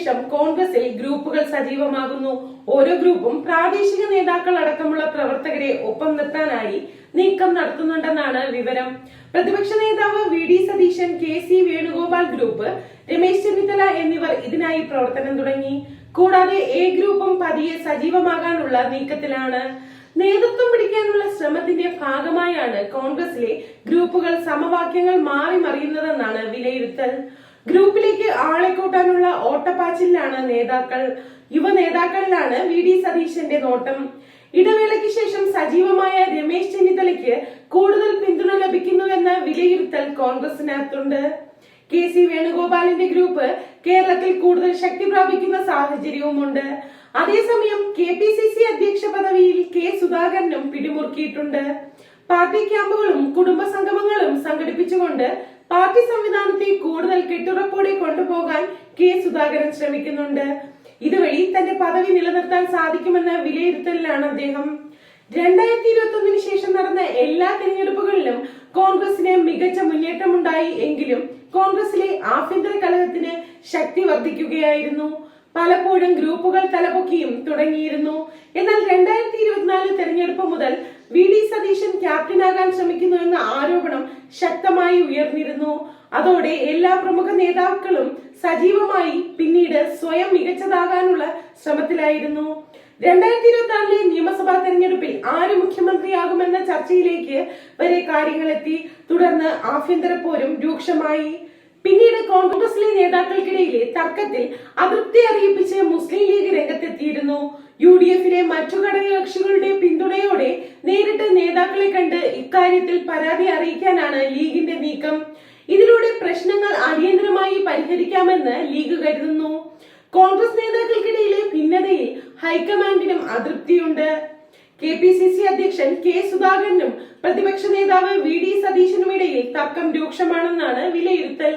ശേഷം കോൺഗ്രസിൽ ഗ്രൂപ്പുകൾ സജീവമാകുന്നു. ഓരോ ഗ്രൂപ്പും പ്രാദേശിക നേതാക്കൾ അടക്കമുള്ള പ്രവർത്തകരെ ഒപ്പം നിർത്താനായി നീക്കം നടത്തുന്നുണ്ടെന്നാണ് വിവരം. പ്രതിപക്ഷ നേതാവ് V D Satheesan K C Venugopal group Ramesh Chennithala എന്നിവർ ഇതിനായി പ്രവർത്തനം തുടങ്ങി. കൂടാതെ എ ഗ്രൂപ്പും പതിയെ സജീവമാകാനുള്ള നീക്കത്തിലാണ്. നേതൃത്വം പിടിക്കാനുള്ള ശ്രമത്തിന്റെ ഭാഗമായാണ് കോൺഗ്രസിലെ ഗ്രൂപ്പുകൾ സമവാക്യങ്ങൾ മാറി മറിയുന്നതെന്നാണ് വിലയിരുത്തൽ. ഗ്രൂപ്പിലേക്ക് ആളെ ഓട്ടപ്പാച്ചിലാണ് നേതാക്കൾ യുവ നേതാക്കളിലാണ് വി ഡി സതീശന്റെ നോട്ടം. ഇടവേളയ്ക്ക് ശേഷം സജീവമായ രമേശ് ചെന്നിത്തലയ്ക്ക് കൂടുതൽ പിന്തുണ ലഭിക്കുന്നുവെന്ന വിലയിരുത്തൽ കോൺഗ്രസിനകത്തുണ്ട്. കെ സി വേണുഗോപാലിന്റെ ഗ്രൂപ്പ് കേരളത്തിൽ കൂടുതൽ ശക്തി പ്രാപിക്കുന്ന സാഹചര്യവുമുണ്ട്. അതേസമയം കെ പി സി സി അധ്യക്ഷ പദവിയിൽ കെ സുധാകരനും പിടിമുറുക്കിയിട്ടുണ്ട്. പാർട്ടി ക്യാമ്പുകളും കുടുംബ സംഗമങ്ങളും സംഘടിപ്പിച്ചുകൊണ്ട് പാർട്ടി സംവിധാനത്തെ കൂടുതൽ കെട്ടുറപ്പോടെ കൊണ്ടുപോകാൻ കെ സുധാകരൻ ശ്രമിക്കുന്നുണ്ട്. ഇതുവഴി തന്റെ പദവി നിലനിർത്താൻ സാധിക്കുമെന്ന വിലയിരുത്തലിലാണ് അദ്ദേഹം. രണ്ടായിരത്തി ഇരുപത്തി ഒന്നിന് ശേഷം നടന്ന എല്ലാ തിരഞ്ഞെടുപ്പുകളിലും കോൺഗ്രസിന് മികച്ച മുന്നേറ്റമുണ്ടായി എങ്കിലും കോൺഗ്രസിലെ ആഭ്യന്തര കലഹത്തിന് ശക്തി വർദ്ധിക്കുകയായിരുന്നു. പലപ്പോഴും ഗ്രൂപ്പുകൾ തലപൊക്കിയും തുടങ്ങിയിരുന്നു. എന്നാൽ രണ്ടായിരത്തി ഇരുപത്തിനാല് തെരഞ്ഞെടുപ്പ് മുതൽ വി ഡി സതീശൻ ക്യാപ്റ്റനാകാൻ ശ്രമിക്കുന്നു എന്ന ആരോപണം ശക്തമായി ഉയർന്നിരുന്നു. അതോടെ എല്ലാ പ്രമുഖ നേതാക്കളും സജീവമായി പിന്നീട് സ്വയം മികച്ചതാകാനുള്ള ശ്രമത്തിലായിരുന്നു. രണ്ടായിരത്തി ഇരുപത്തി ആറിലെ നിയമസഭാ തെരഞ്ഞെടുപ്പിൽ ആര് മുഖ്യമന്ത്രിയാകുമെന്ന ചർച്ചയിലേക്ക് വരെ കാര്യങ്ങളെത്തി. തുടർന്ന് ആഭ്യന്തര പോരും രൂക്ഷമായി. പിന്നീട് കോൺഗ്രസിലെ നേതാക്കൾക്കിടയിലെ തർക്കത്തിൽ അതൃപ്തി അറിയിപ്പിച്ച് മുസ്ലിം ലീഗ് രംഗത്തെത്തിയിരുന്നു. യു ഡി എഫിലെ മറ്റു ഘടകകക്ഷികളുടെ പിന്തുണയോടെ നേരിട്ട് നേതാക്കളെ കണ്ട് ഇക്കാര്യത്തിൽ പരാതി അറിയിക്കാനാണ് ലീഗിന്റെ നീക്കം. ഇതിലൂടെ പ്രശ്നങ്ങൾ അടിയന്തരമായി പരിഹരിക്കാമെന്ന് ലീഗ് കരുതുന്നു. കോൺഗ്രസ് നേതാക്കൾക്കിടയിലെ ഭിന്നതയിൽ ഹൈക്കമാൻഡിനും അതൃപ്തിയുണ്ട്. കെ പി സി സി അധ്യക്ഷൻ കെ സുധാകരനും പ്രതിപക്ഷ നേതാവ് വി ഡി സതീശനും ഇടയിൽ തർക്കം രൂക്ഷമാണെന്നാണ് വിലയിരുത്തൽ.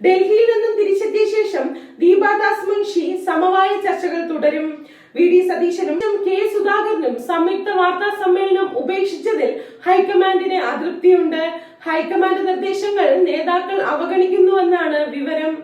ഡൽഹിയിൽ നിന്നും തിരിച്ചെത്തിയ ശേഷം ദീപാദാസ് മുൻഷി സമവായ ചർച്ചകൾ തുടരും. വി ഡി സതീശനും കെ സുധാകരനും സംയുക്ത വാർത്താ സമ്മേളനം ഉപേക്ഷിച്ചതിൽ ഹൈക്കമാൻഡിന് അതൃപ്തിയുണ്ട്. ഹൈക്കമാൻഡ് നിർദ്ദേശങ്ങൾ നേതാക്കൾ അവഗണിക്കുന്നുവെന്നാണ് വിവരം.